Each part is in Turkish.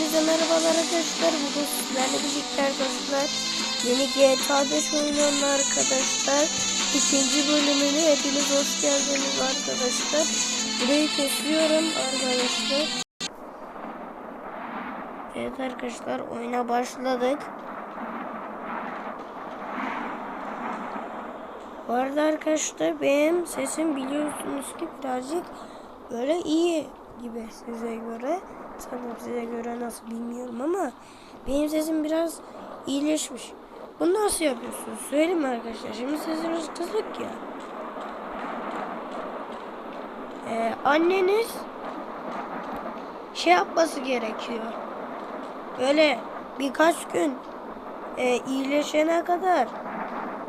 Hepinize merhabalar arkadaşlar. Bugün sizlerle birlikte arkadaşlar yeni GTA 5 oyununun arkadaşlar. ikinci bölümüne hepiniz hoş geldiniz arkadaşlar. Burayı kesiyorum arkadaşlar. Evet arkadaşlar oyuna başladık. Bu arada arkadaşlar benim sesim biliyorsunuz ki birazcık böyle iyi gibi size göre. Sanırım size göre nasıl bilmiyorum ama benim sesim biraz iyileşmiş. Bunu nasıl yapıyorsunuz? Söyleyeyim mi arkadaşlar? Şimdi sesiniz kısık ya. Ee, anneniz şey yapması gerekiyor. Böyle birkaç gün e, iyileşene kadar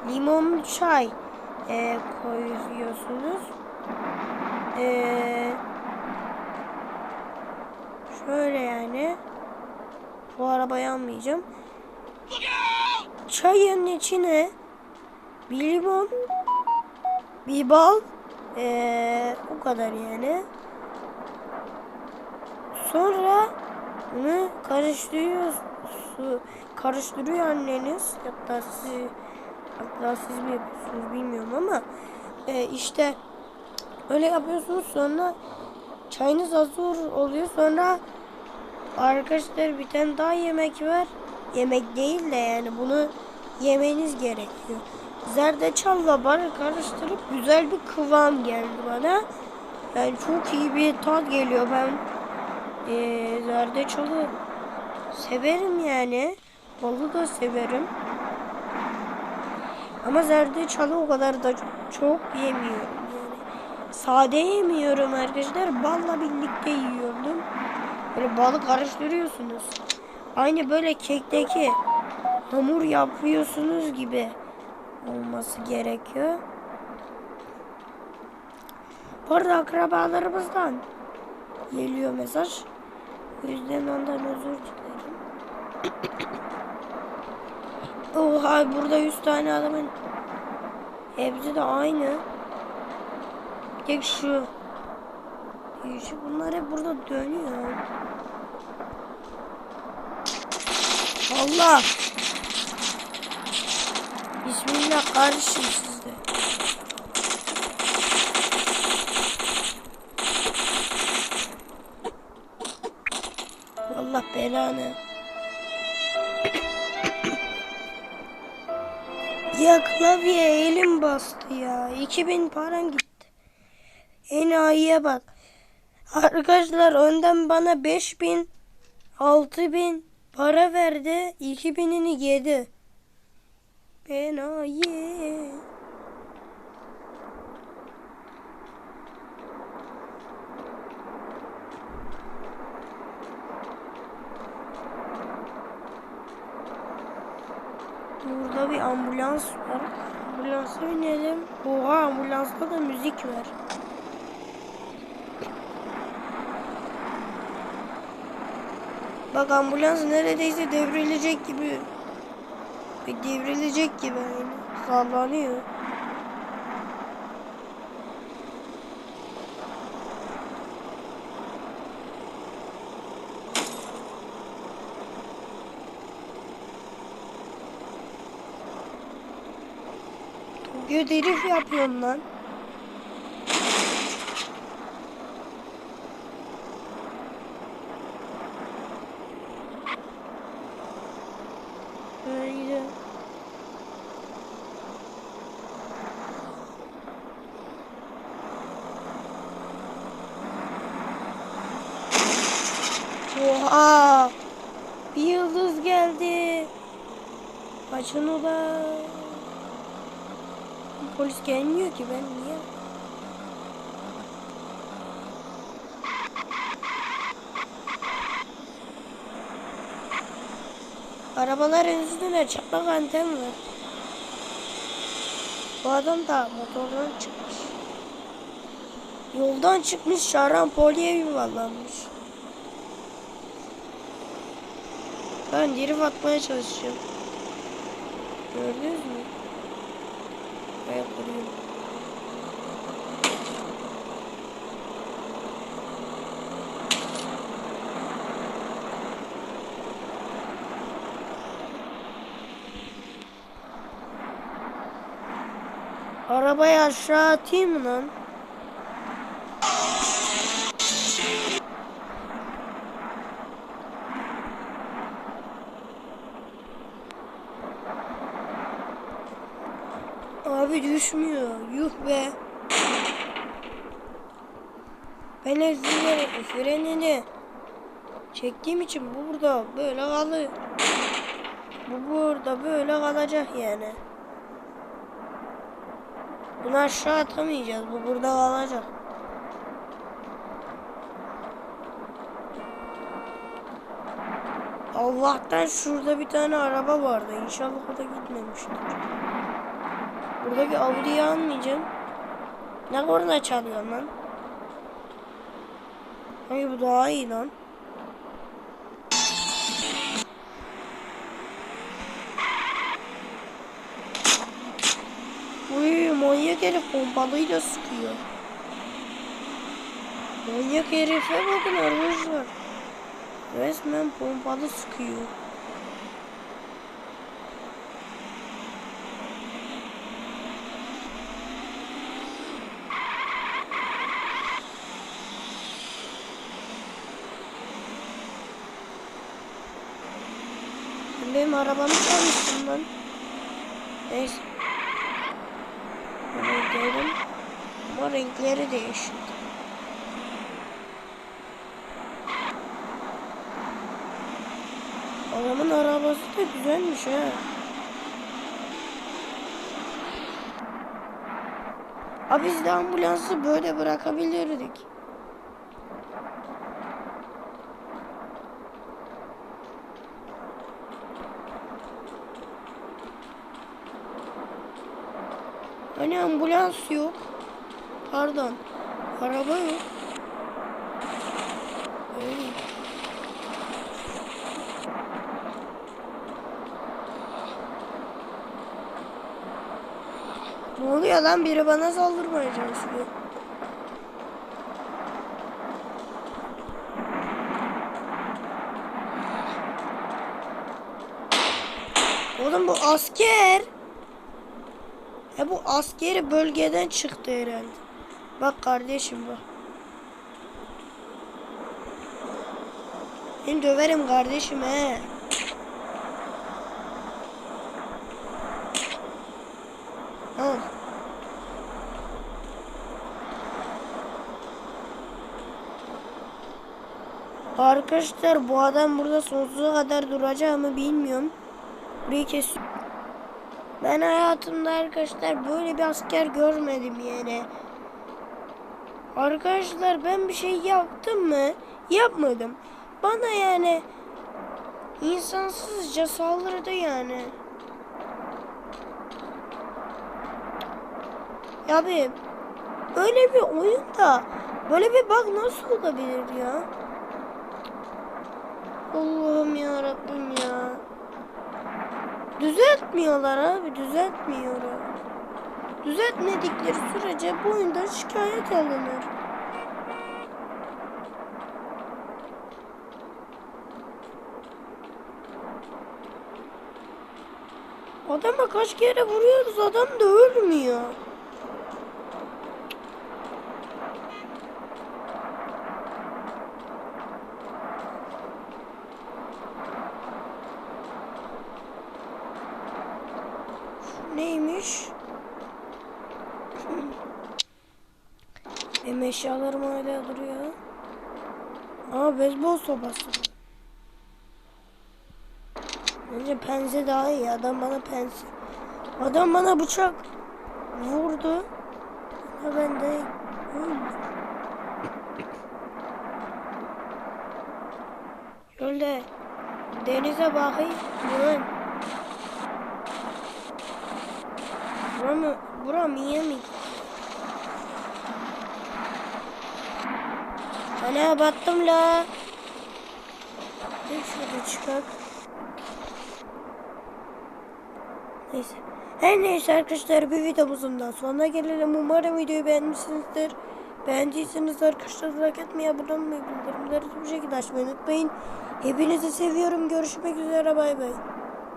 limonlu çay e, koyuyorsunuz. Eee Şöyle yani. Bu arabayı almayacağım. Çayın içine bir limon, bir bal, ee, o kadar yani. Sonra bunu karıştırıyor, su, karıştırıyor anneniz. Hatta siz, hatta siz mi yapıyorsunuz bilmiyorum ama e, işte öyle yapıyorsunuz sonra çayınız hazır oluyor sonra Arkadaşlar bir tane daha yemek var. Yemek değil de yani bunu yemeniz gerekiyor. Zerdeçalla bana karıştırıp güzel bir kıvam geldi bana. Yani çok iyi bir tat geliyor. Ben e, zerdeçalı severim yani. Balı da severim. Ama zerdeçalı o kadar da çok yemiyorum. Sade yemiyorum arkadaşlar. Balla birlikte yiyordum. Böyle balı karıştırıyorsunuz. Aynı böyle kekteki hamur yapıyorsunuz gibi olması gerekiyor. Bu akrabalarımızdan geliyor mesaj. O yüzden ondan özür dilerim. Oha burada 100 tane adamın hepsi de aynı. Tek şu şu bunlar hep burada dönüyor. Allah. Bismillah kardeşim sizde. Allah belanı. ya klavye elim bastı ya. 2000 param gitti. Enayiye bak. Arkadaşlar önden bana 5000 6000 para verdi. 2000'ini yedi. Enayi. Burada bir ambulans var. Ambulansa binelim. Oha ambulansta da müzik var. Bak ambulans neredeyse devrilecek gibi. Devrilecek gibi yani. Sallanıyor. Tokyo drift yapıyorum lan. Öyle. Oha! Bir yıldız geldi. Açın ola. Polis gelmiyor ki ben niye? Arabaların üstüne çatlak anten var. Bu adam da motordan çıkmış. Yoldan çıkmış şarampolye yuvarlanmış. Ben drift atmaya çalışıyorum. Gördünüz mü? Ayak duruyor. Arabayı aşağı atayım mı lan? Abi düşmüyor. Yuh be. Ben ezdiğimleri frenini çektiğim için bu burada böyle kalıyor. Bu burada böyle kalacak yani. Bunu aşağı atamayacağız. Bu burada kalacak. Allah'tan şurada bir tane araba vardı. İnşallah o da gitmemiştir. Buradaki Audi'yi almayacağım. Ne korna çalıyor lan? Hayır bu daha iyi lan. Uy manyak herif pompalıyla sıkıyor. Manyak herife bakın arkadaşlar. Resmen pompalı sıkıyor. Benim arabamı çalmışsın lan. Neyse. Buraya gidelim. Ama renkleri değişti. Adamın arabası da güzelmiş ha. Abi biz de ambulansı böyle bırakabilirdik. Hani ambulans yok. Pardon. Araba yok. Ne oluyor lan? Biri bana saldırmaya çalışıyor. Oğlum bu asker. E bu askeri bölgeden çıktı herhalde. Bak kardeşim bak. Seni döverim kardeşim he. Arkadaşlar bu adam burada sonsuza kadar duracak mı bilmiyorum. Burayı kes. Ben hayatımda arkadaşlar böyle bir asker görmedim yani. Arkadaşlar ben bir şey yaptım mı? Yapmadım. Bana yani insansızca saldırdı yani. Ya Abi öyle bir oyunda böyle bir bak nasıl olabilir ya? Allah'ım ya Rabbim. Düzeltmiyorlar abi düzeltmiyorlar. Düzeltmedikleri sürece bu oyundan şikayet alınır. Adama kaç kere vuruyoruz adam da ölmüyor. Benim eşyalarım hala duruyor. Aa beyzbol sopası. Bence pense daha iyi. Adam bana pense. Adam bana bıçak vurdu. Ama ben de. Şöyle denize bakayım. Buram, buram Miami. Ana battım la. Dur şurada çıkak. Neyse. Her neyse arkadaşlar bir videomuzun da sonuna gelelim. Umarım videoyu beğenmişsinizdir. Beğendiyseniz arkadaşlar like etmeyi, abone olmayı, bildirimleri bu şekilde açmayı unutmayın. Hepinizi seviyorum. Görüşmek üzere. Bay bay.